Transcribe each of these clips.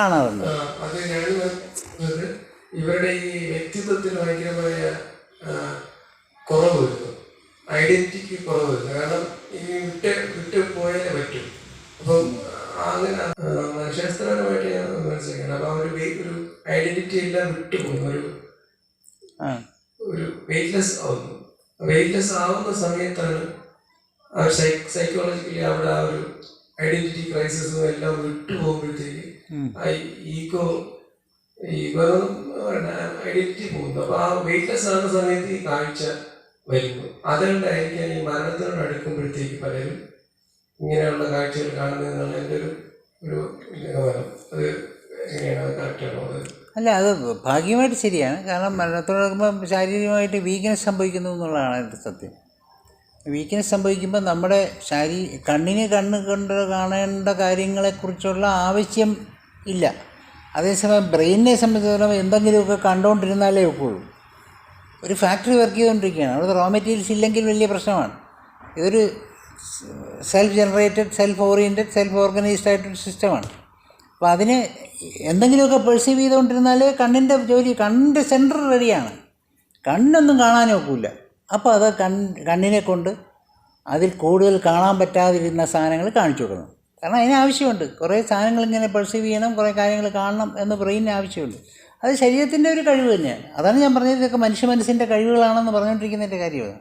കാണാറുണ്ട്. അത് പറഞ്ഞത് ഇവരുടെ ഈ വ്യക്തിത്വത്തിന് ഭയങ്കരമായ കുറവ് വരുന്നു. ഐഡന്റിറ്റിക്ക് കുറവ് വരുന്നു. കാരണം ഈ വിട്ട് വിട്ട് പോയാലേ പറ്റും. അപ്പം അങ്ങനെ മനഃശാസ്ത്രപരമായിട്ട് ഞാൻ മനസ്സിലാക്കണം അപ്പം ആ ഒരു ഐഡന്റിറ്റി എല്ലാം വിട്ടു പോകുന്നു. ഒരു ഒരു വെയിറ്റ്ലെസ് ആവുന്നു. വെയിറ്റ്ലെസ് ആവുന്ന സമയത്താണ് ആ സൈക്കോളജിക്കലി അവിടെ ആ ഒരു ഐഡന്റിറ്റി ക്രൈസിസ് എല്ലാം വിട്ടു പോകുമ്പോഴത്തേക്ക് ആ ഈഗോ ഈഗോ ഐഡന്റിറ്റി പോകുന്നു. അപ്പൊ ആ വെയിറ്റ്ലെസ് ആകുന്ന സമയത്ത് ഈ കാഴ്ച വരുന്നു. അതുകൊണ്ടായിരിക്കാം ഈ മരണത്തിനോട് അടുക്കുമ്പോഴത്തേക്ക് പലരും ഇങ്ങനെയുള്ള കാഴ്ചകൾ കാണുന്നതെന്നാണ് എന്റെ ഒരു ഒരു നിഗമനം അത് എങ്ങനെയാണ്? കറക്റ്റാണോ അത് അല്ല അത് ഭാഗ്യമായിട്ട് ശരിയാണ്. കാരണം മരണത്തോടൊപ്പം ശാരീരികമായിട്ട് വീക്ക്നെസ് സംഭവിക്കുന്നു എന്നുള്ളതാണ് അതിന്റെ സത്യം. വീക്ക്നെസ് സംഭവിക്കുമ്പോൾ നമ്മുടെ ശാരീ കണ്ണിന് കണ്ണ് കണ്ട് കാണേണ്ട കാര്യങ്ങളെക്കുറിച്ചുള്ള ആവശ്യം ഇല്ല. അതേസമയം ബ്രെയിനിനെ സംബന്ധിച്ചിടത്തോളം എന്തെങ്കിലുമൊക്കെ കണ്ടുകൊണ്ടിരുന്നാലേ ഒക്കുള്ളൂ. ഒരു ഫാക്ടറി വർക്ക് ചെയ്തുകൊണ്ടിരിക്കുകയാണ് അവിടെ റോ മെറ്റീരിയൽസ് ഇല്ലെങ്കിൽ വലിയ പ്രശ്നമാണ്. ഇതൊരു self generated self oriented self organised ആയിട്ടൊരു സിസ്റ്റമാണ് അപ്പോൾ അതിന് എന്തെങ്കിലുമൊക്കെ പെർസീവ് ചെയ്തുകൊണ്ടിരുന്നാൽ കണ്ണിന്റെ ജോലി കണ്ണിന്റെ സെന്റർ റെഡിയാണ് കണ്ണൊന്നും കാണാൻ ഒക്കില്ല. അപ്പോൾ അത് കൺ കണ്ണിനെ കൊണ്ട് അതിൽ കൂടുതൽ കാണാൻ പറ്റാതിരുന്ന സാധനങ്ങൾ കാണിച്ചു കൊടുക്കണം. കാരണം അതിന് ആവശ്യമുണ്ട്. കുറേ സാധനങ്ങൾ ഇങ്ങനെ പെർസീവ് ചെയ്യണം കുറേ കാര്യങ്ങൾ കാണണം എന്ന് ബ്രെയിനിന് ആവശ്യമുണ്ട്. അത് ശരീരത്തിന്റെ ഒരു കഴിവ് തന്നെയാണ്. അതാണ് ഞാൻ പറഞ്ഞത് ഇതൊക്കെ മനുഷ്യ മനസ്സിന്റെ കഴിവുകളാണെന്ന് പറഞ്ഞുകൊണ്ടിരിക്കുന്നതിന്റെ കാര്യമാണ്.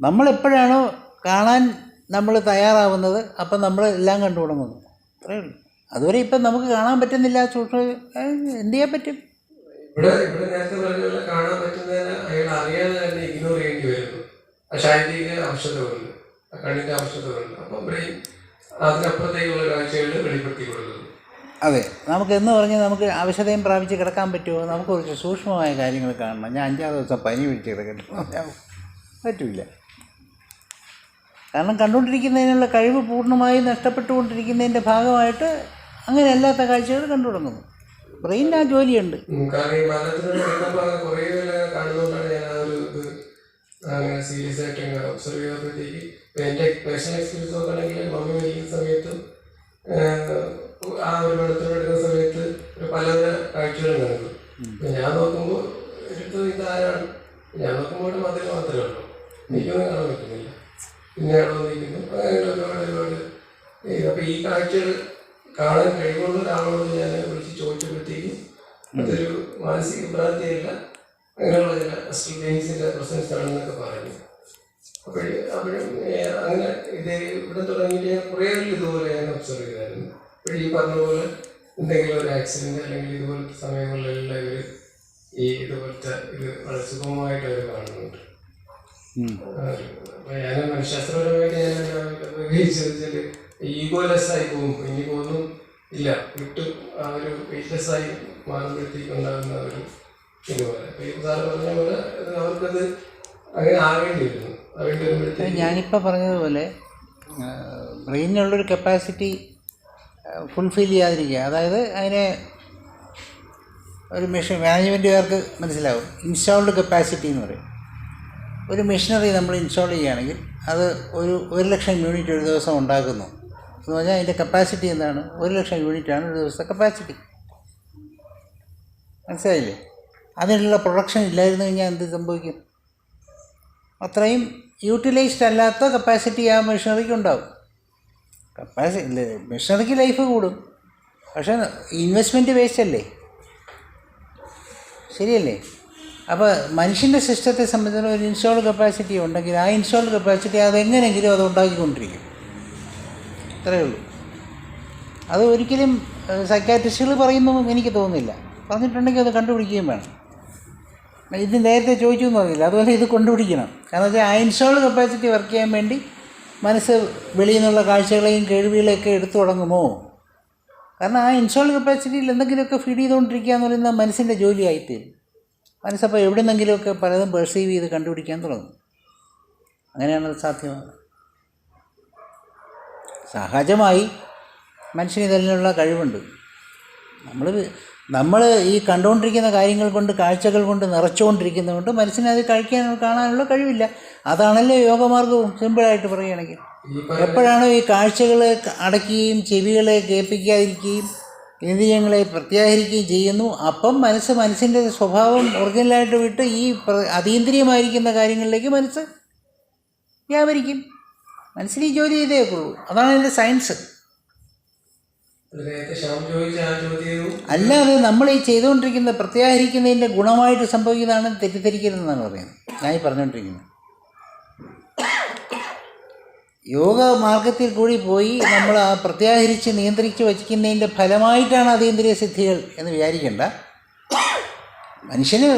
നമ്മളെപ്പോഴാണോ കാണാൻ നമ്മൾ തയ്യാറാവുന്നത് അപ്പം നമ്മൾ എല്ലാം കണ്ടു തുടങ്ങുന്നു അത്രയേ ഉള്ളൂ. അതുവരെ ഇപ്പം നമുക്ക് കാണാൻ പറ്റുന്നില്ല സൂക്ഷ്മ എന്ത് ചെയ്യാൻ പറ്റും? ഇവിടെ ഇവിടെ നേരത്തെ പറഞ്ഞ കാണാൻ പറ്റുന്നതിന് അയാൾ അറിയാതെ തന്നെ ഇഗ്നോർ ചെയ്യേണ്ടി വരുന്നു. ആ ശാരീരിക ആവശ്യതകളുണ്ട് ആ കണ്ണിന്റെ ആവശ്യതകളുണ്ട് അപ്പം ബ്രെയിൻ അതിനപ്പുറത്തേക്കുള്ള കാഴ്ചകളിൽ വെളിപ്പെടുത്തി കൊടുക്കുന്നു. അതെ. നമുക്ക് എന്ന് പറഞ്ഞാൽ നമുക്ക് ആവശ്യതയും പ്രാപിച്ച് കിടക്കാൻ പറ്റുമോ? നമുക്ക് കുറച്ച് സൂക്ഷ്മമായ കാര്യങ്ങൾ കാണണം. ഞാൻ അഞ്ചാറ് ദിവസം പനി പിടിച്ച് കിടക്കട്ടെ പറ്റില്ല കാരണം കണ്ടുകൊണ്ടിരിക്കുന്നതിനുള്ള കഴിവ് പൂർണമായും നഷ്ടപ്പെട്ടുകൊണ്ടിരിക്കുന്നതിന്റെ ഭാഗമായിട്ട് അങ്ങനെ അല്ലാത്ത കാഴ്ചകൾ കണ്ടു തുടങ്ങുന്നു ബ്രെയിനിന് ആ ജോലിയുണ്ട് ആ ഒരു ഇത് അങ്ങനെ സീരിയസ് ആയിട്ട് അങ്ങനെ ഒബ്സർവ് ചെയ്തപ്പോഴത്തേക്ക് ഇപ്പം എന്റെ പേഴ്സണൽ എക്സ്പീരിയൻസ് നോക്കുകയാണെങ്കിൽ മമ്മി മരിക്കുന്ന സമയത്തും ആ ഒരു മരണത്തിനോട് എടുക്കുന്ന സമയത്ത് പലതര കാഴ്ചകളും കാണുന്നു ഞാൻ നോക്കുമ്പോൾ എടുത്ത് ഇതാരാണ്? ഞാൻ നോക്കുമ്പോൾ മതിൽ മാത്രമേ ഉള്ളൂ. എനിക്കൊന്നും കാണാൻ പറ്റുന്നില്ല. പിന്നെ അവിടെ വന്നിരിക്കുന്നു. അങ്ങനെ ഒരുപാട് ഒരുപാട് ഈ കാഴ്ചകൾ കാണാൻ കഴിവുള്ള ഒരാളോട് ഞാൻ വിളിച്ച് ചോദിച്ചപ്പോഴത്തേക്കും അതൊരു മാനസിക ഭ്രാന്തിയല്ല അങ്ങനെയുള്ള ചില സ്റ്റുഡൻസിന്റെ പ്രസൻസ് ആണെന്നൊക്കെ പറഞ്ഞു അപ്പോഴേ അപ്പോഴും അങ്ങനെ ഇത് ഇവിടെ തുടങ്ങിയിട്ട് ഞാൻ കുറേ ഇതുപോലെ ഞാൻ ഒബ്സർവ് ചെയ്തായിരുന്നു. അപ്പോഴീ പറഞ്ഞ പോലെ എന്തെങ്കിലും ഒരു ആക്സിഡന്റ് അല്ലെങ്കിൽ ഇതുപോലത്തെ സമയങ്ങളിലെല്ലാം ഇവർ ഈ ഇതുപോലത്തെ ഇത് വളരെ സുഗമമായിട്ട് അവർ കാണുന്നുണ്ട് അപ്പൊ ഞാൻ മനഃശാസ്ത്രപരമായിട്ട് ഞാൻ ചോദിച്ചാൽ ഈഗോലെസ് ആയി പോകും. ഇനി ഒന്നും ഇല്ല. വിട്ട് ആ ഒരു വെയിറ്റ്ലെസ് ആയി മാറുമ്പോഴത്തേക്ക് ഉണ്ടാകുന്ന ഒരു ഞാനിപ്പോൾ പറഞ്ഞതുപോലെ ബ്രെയിനിനുള്ളൊരു കപ്പാസിറ്റി ഫുൾഫിൽ ചെയ്യാതിരിക്കുക. അതായത് അതിനെ ഒരു മെഷീൻ മാനേജ്മെന്റുകാർക്ക് മനസ്സിലാവും. ഇൻസ്റ്റാൾഡ് കപ്പാസിറ്റി എന്ന് പറയും. ഒരു മെഷീനറി നമ്മൾ ഇൻസ്റ്റാൾ ചെയ്യുകയാണെങ്കിൽ അത് ഒരു ഒരു ലക്ഷം യൂണിറ്റ് ഒരു ദിവസം ഉണ്ടാക്കുന്നു. എന്ന് പറഞ്ഞാൽ അതിന്റെ കപ്പാസിറ്റി എന്താണ്? ഒരു ലക്ഷം യൂണിറ്റാണ് ഒരു ദിവസത്തെ കപ്പാസിറ്റി മനസ്സിലായില്ലേ? അതിനുള്ള പ്രൊഡക്ഷൻ ഇല്ലായിരുന്നു കഴിഞ്ഞാൽ എന്ത് സംഭവിക്കും? അത്രയും യൂട്ടിലൈസ്ഡ് അല്ലാത്ത കപ്പാസിറ്റി ആ മെഷീനറിക്ക് ഉണ്ടാവും കപ്പാസിറ്റി മെഷീനറിക്ക് ലൈഫ് കൂടും. പക്ഷേ ഇൻവെസ്റ്റ്മെന്റ് വേസ്റ്റ് അല്ലേ? ശരിയല്ലേ? അപ്പോൾ മനുഷ്യന്റെ സിസ്റ്റത്തെ സംബന്ധിച്ചിടത്തോളം ഒരു ഇൻസ്റ്റോൾഡ് കപ്പാസിറ്റി ഉണ്ടെങ്കിൽ ആ ഇൻസ്റ്റോൾഡ് കപ്പാസിറ്റി അതെങ്ങനെയെങ്കിലും അത് ഉണ്ടാക്കിക്കൊണ്ടിരിക്കും. അത്രയേ ഉള്ളൂ. അത് ഒരിക്കലും സൈക്കാട്രിസ്റ്റുകൾ പറയുന്നു എനിക്ക് തോന്നുന്നില്ല. പറഞ്ഞിട്ടുണ്ടെങ്കിൽ അത് കണ്ടുപിടിക്കുകയും വേണം. ഇത് നേരത്തെ ചോദിച്ചു എന്ന് പറഞ്ഞില്ല? അതുപോലെ ഇത് കണ്ടുപിടിക്കണം. കാരണം വെച്ചാൽ ആ ഇൻസ്റ്റാൾ കപ്പാസിറ്റി വർക്ക് ചെയ്യാൻ വേണ്ടി മനസ്സ് വെളിയിൽ നിന്നുള്ള കാഴ്ചകളെയും കേൾവികളെയൊക്കെ എടുത്തു തുടങ്ങുമോ? കാരണം ആ ഇൻസ്റ്റാൾ കപ്പാസിറ്റിയിൽ എന്തെങ്കിലുമൊക്കെ ഫീഡ് ചെയ്തുകൊണ്ടിരിക്കുക എന്ന് പറയുന്നത് മനസ്സിന്റെ ജോലിയായിത്തീരും മനസ്സപ്പോൾ എവിടെ നിന്നെങ്കിലുമൊക്കെ പലതും പെർസീവ് ചെയ്ത് കണ്ടുപിടിക്കാൻ തുടങ്ങും. അങ്ങനെയാണത് സാധ്യമാകുന്നത്. സഹജമായി മനുഷ്യന് ഇതിനുള്ള കഴിവുണ്ട്. നമ്മൾ നമ്മൾ ഈ കണ്ടുകൊണ്ടിരിക്കുന്ന കാര്യങ്ങൾ കൊണ്ട് കാഴ്ചകൾ കൊണ്ട് നിറച്ചുകൊണ്ടിരിക്കുന്നതുകൊണ്ട് മനസ്സിന് അത് കഴിക്കാൻ കാണാനുള്ള കഴിവില്ല. അതാണല്ലോ യോഗമാർഗവും സിമ്പിളായിട്ട് പറയുകയാണെങ്കിൽ. എപ്പോഴാണോ ഈ കാഴ്ചകളെ അടയ്ക്കുകയും ചെവികളെ കേൾപ്പിക്കാതിരിക്കുകയും ഇന്ദ്രിയങ്ങളെ പ്രത്യാഹരിക്കുകയും ചെയ്യുന്നു അപ്പം മനസ്സ് മനസ്സിന്റെ സ്വഭാവം ഒറിജിനലായിട്ട് വിട്ട് ഈ അതീന്ദ്രിയമായിരിക്കുന്ന കാര്യങ്ങളിലേക്ക് മനസ്സ് വ്യാപരിക്കും. മനസ്സിൽ ഈ ജോലി ചെയ്തേ പോകൂ അതാണ് എന്റെ സയൻസ്. അല്ല അത് നമ്മൾ ഈ ചെയ്തുകൊണ്ടിരിക്കുന്ന പ്രത്യാഹരിക്കുന്നതിന്റെ ഗുണമായിട്ട് സംഭവിക്കുന്നതാണ് തെറ്റിദ്ധരിക്കരുതെന്നാണ് പറയുന്നത്. ഞാൻ ഈ പറഞ്ഞുകൊണ്ടിരിക്കുന്നത് യോഗ മാർഗത്തിൽ കൂടി പോയി നമ്മൾ ആ പ്രത്യാഹരിച്ച് നിയന്ത്രിച്ച് വയ്ക്കുന്നതിന്റെ ഫലമായിട്ടാണ് അതീന്ദ്രിയ സിദ്ധികൾ എന്ന് വിചാരിക്കേണ്ട. മനുഷ്യന്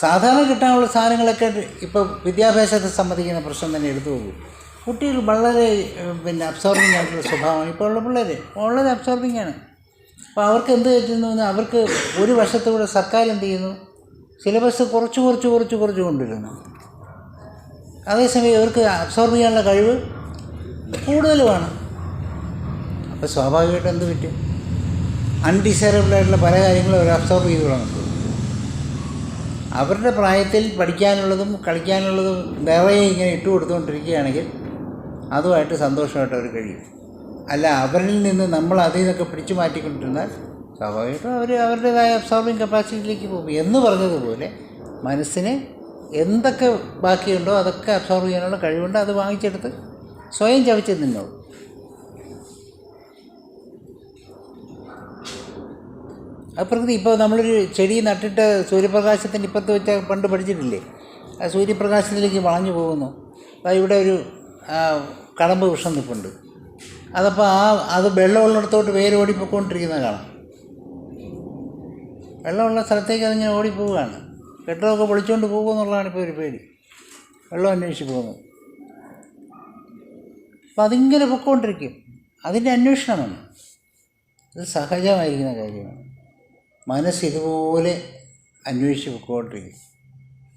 സാധാരണ കിട്ടാനുള്ള സാധനങ്ങളൊക്കെ ഇപ്പോൾ വിദ്യാഭ്യാസത്തെ സംബന്ധിക്കുന്ന പ്രശ്നം തന്നെ എടുത്തു പോകും കുട്ടികൾ വളരെ പിന്നെ അബ്സോർബിംഗ് ആയിട്ടുള്ള സ്വഭാവമാണ്. ഇപ്പോൾ ഉള്ള പിള്ളേർ വളരെ അബ്സോർബിംഗ് ആണ്. അപ്പോൾ അവർക്ക് എന്ത് പറ്റുന്നു അവർക്ക് ഒരു വർഷത്തൂടെ സർക്കാർ എന്ത് ചെയ്യുന്നു? സിലബസ് കുറച്ച് കുറച്ച് കുറച്ച് കുറച്ച് കൊണ്ടുവരുന്നു. അതേസമയം ഇവർക്ക് അബ്സോർബ് ചെയ്യാനുള്ള കഴിവ് കൂടുതലുമാണ്. അപ്പോൾ സ്വാഭാവികമായിട്ട് എന്ത് പറ്റും? അൺഡിസൈറബിൾ ആയിട്ടുള്ള പല കാര്യങ്ങളും അവർ അബ്സോർബ് ചെയ്ത് തുടങ്ങും. അവരുടെ പ്രായത്തിൽ പഠിക്കാനുള്ളതും കളിക്കാനുള്ളതും നിറയെ ഇങ്ങനെ ഇട്ട് കൊടുത്തുകൊണ്ടിരിക്കുകയാണെങ്കിൽ അതുമായിട്ട് സന്തോഷമായിട്ട് അവർ കഴിയും. അല്ല അവരിൽ നിന്ന് നമ്മൾ അതിൽ നിന്നൊക്കെ പിടിച്ചു മാറ്റിക്കൊണ്ടിരുന്നാൽ സ്വാഭാവികമായിട്ടും അവർ അവരുടേതായ അബ്സോർബിങ് കപ്പാസിറ്റിയിലേക്ക് പോകും. എന്ന് പറഞ്ഞതുപോലെ മനസ്സിന് എന്തൊക്കെ ബാക്കിയുണ്ടോ അതൊക്കെ അബ്സോർബ് ചെയ്യാനുള്ള കഴിവുണ്ട് അത് വാങ്ങിച്ചെടുത്ത് സ്വയം ചവച്ച് നിന്നോളൂ. പ്രകൃതി ഇപ്പോൾ നമ്മളൊരു ചെടി നട്ടിട്ട് സൂര്യപ്രകാശത്തിന്റെ ഇപ്പുറത്ത് വെച്ച പണ്ട് പഠിച്ചിട്ടില്ലേ? ആ സൂര്യപ്രകാശത്തിലേക്ക് വളഞ്ഞു പോകുന്നു. ഇവിടെ ഒരു കടമ്പ് വൃക്ഷം നിൽപ്പുണ്ട് അതപ്പോൾ ആ അത് വെള്ളമുള്ളിടത്തോട്ട് വേര് ഓടിപ്പോയിക്കൊണ്ടിരിക്കുന്നത് കാണാം. വെള്ളമുള്ള സ്ഥലത്തേക്ക് അതിങ്ങനെ ഓടിപ്പോവുകയാണ്. കെട്ടിടമൊക്കെ പൊളിച്ചുകൊണ്ട് പോകുമെന്നുള്ളതാണ് ഇപ്പോൾ ഒരു പേടി. വെള്ളം അന്വേഷിച്ച് പോകുന്നത് അപ്പം അതിങ്ങനെ പൊയ്ക്കൊണ്ടിരിക്കും. അതിന്റെ അന്വേഷണമാണ്. ഇത് സഹജമായിരിക്കുന്ന കാര്യമാണ്. മനസ്സ് ഇതുപോലെ അന്വേഷിച്ച് പൊയ്ക്കൊണ്ടിരിക്കും.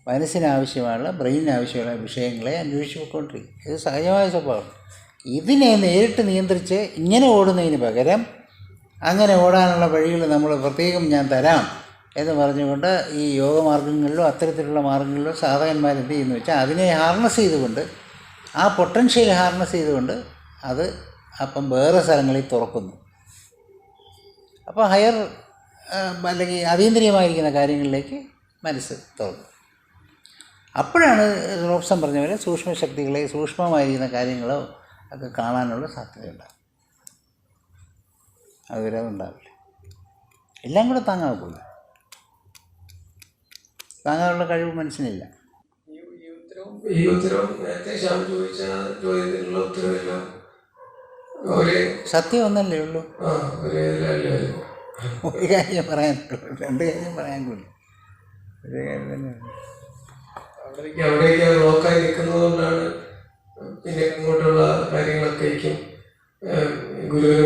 മനസ്സിനാവശ്യമുള്ള ബ്രെയിനിന് ആവശ്യമുള്ള വിഷയങ്ങളെ അന്വേഷിച്ച് പോയിക്കൊണ്ടിരിക്കും. ഇത് സഹജമായ സ്വഭാവം. ഇതിനെ നേരിട്ട് നിയന്ത്രിച്ച് ഇങ്ങനെ ഓടുന്നതിന് പകരം അങ്ങനെ ഓടാനുള്ള വഴികൾ നമ്മൾ പ്രത്യേകം ഞാൻ തരാം എന്ന് പറഞ്ഞുകൊണ്ട് ഈ യോഗമാർഗങ്ങളിലോ അത്തരത്തിലുള്ള മാർഗങ്ങളിലോ സാധകന്മാർ എന്ത് ചെയ്യുന്നു വെച്ചാൽ അതിനെ ഹാർനസ് ചെയ്തുകൊണ്ട് ആ പൊട്ടൻഷ്യൽ ഹാർനസ് ചെയ്തുകൊണ്ട് അത് അപ്പം വേറെ സ്ഥലങ്ങളിൽ തുറക്കുന്നു. അപ്പോൾ ഹയർ അല്ലെങ്കിൽ അതീന്ദ്രിയമായിരിക്കുന്ന കാര്യങ്ങളിലേക്ക് മനസ്സ് തുറക്കും. അപ്പോഴാണ് റോബ്സൺ പറഞ്ഞ പോലെ സൂക്ഷ്മശക്തികളെ സൂക്ഷ്മമായിരിക്കുന്ന കാര്യങ്ങളോ ഒക്കെ കാണാനുള്ള സാധ്യതയുണ്ടാകും അതുവരെ അതുണ്ടാവില്ല എല്ലാം കൂടെ താങ്ങാവില്ല താങ്ങാനുള്ള കഴിവ് മനസ്സിനില്ല ഈ ഈ ഉത്തരവും ഈ ഉത്തരവും നേരത്തെ ശ്യാം ചോദിച്ച ചോദ്യത്തിനുള്ള ഉത്തരവെല്ലാം? സത്യം ഒന്നല്ലേ ഉള്ളൂ? ഒരേ കാര്യം പറയാൻ രണ്ട് കാര്യം പറയാൻ കൂടി. ഒരു കാര്യം തന്നെയാണ് അവിടേക്ക് അവിടേക്ക് അത് നോക്കാൻ നിൽക്കുന്നതുകൊണ്ടാണ് പിന്നെ ഇങ്ങോട്ടുള്ള കാര്യങ്ങളൊക്കെയും ഗുരുവിനെ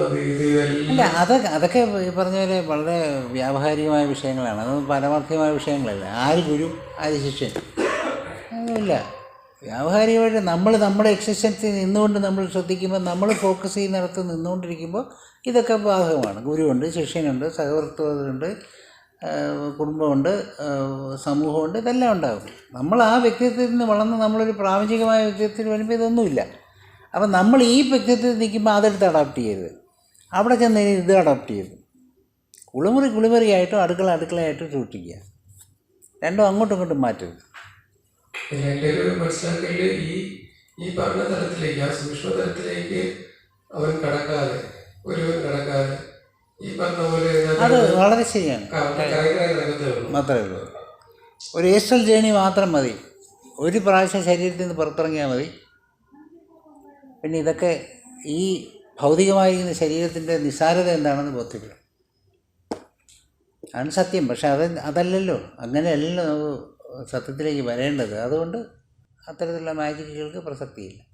അത് ഇതെല്ലാം അതൊക്കെ അതൊക്കെ ഈ പറഞ്ഞ പോലെ വളരെ വ്യാവഹാരികമായ വിഷയങ്ങളാണ്. അതൊന്നും പരമാർത്ഥികമായ വിഷയങ്ങളല്ല. ആര് ഗുരു ആര് ശിഷ്യൻ? ഇല്ല വ്യാവഹാരികമായിട്ട് നമ്മൾ നമ്മുടെ എക്സിസ്റ്റൻസിൽ നിന്നുകൊണ്ട് നമ്മൾ ശ്രദ്ധിക്കുമ്പോൾ നമ്മൾ ഫോക്കസ് ചെയ്യുന്നിടത്ത് നിന്നുകൊണ്ടിരിക്കുമ്പോൾ ഇതൊക്കെ ബാധകമാണ്. ഗുരുവുണ്ട് ശിഷ്യനുണ്ട് സഹവർത്തുണ്ട് കുടുംബമുണ്ട് സമൂഹമുണ്ട് ഇതെല്ലാം ഉണ്ടാകും. നമ്മൾ ആ വ്യക്തിത്വത്തിൽ നിന്ന് വളർന്ന് നമ്മളൊരു പ്രാപഞ്ചികമായ വ്യക്തിത്വത്തിൽ വരുമ്പോൾ ഇതൊന്നുമില്ല. അപ്പം നമ്മൾ ഈ വ്യക്തിത്വത്തിൽ നിൽക്കുമ്പോൾ അതെടുത്ത് അഡാപ്റ്റ് ചെയ്ത് അവിടെ ചെന്ന് ഇത് അഡാപ്റ്റ് ചെയ്തു കുളിമുറി കുളിമുറിയായിട്ടും അടുക്കള അടുക്കളയായിട്ടും സൂക്ഷിക്കുക. രണ്ടും അങ്ങോട്ടും ഇങ്ങോട്ടും മാറ്റരുത്. എന്റെ ഒരു മനസ്സിലാക്കൽ ഈ ഈ പറഞ്ഞ തലത്തിലേക്ക് ആ സൂക്ഷ്മ തലത്തിലേക്ക് അവൻ കടക്കാതെ ഒരുവൻ കടക്കാതെ അത് വളരെ ശരിയാണ്. മാത്രമേ ഉള്ളൂ. ഒരു ഏസ്റ്റൽ ജേണി മാത്രം മതി. ഒരു പ്രാവശ്യം ശരീരത്തിൽ നിന്ന് പുറത്തിറങ്ങിയാൽ മതി. പിന്നെ ഇതൊക്കെ ഈ ഭൗതികമായിരിക്കുന്ന ശരീരത്തിന്റെ നിസാരത എന്താണെന്ന് ബോധ്യപ്പെടും. ആണ് സത്യം. പക്ഷെ അത് അതല്ലല്ലോ. അങ്ങനെയല്ലല്ലോ നമുക്ക് സത്യത്തിലേക്ക് വരേണ്ടത്. അതുകൊണ്ട് അത്തരത്തിലുള്ള മാജിക്കുകൾക്ക് പ്രസക്തിയില്ല.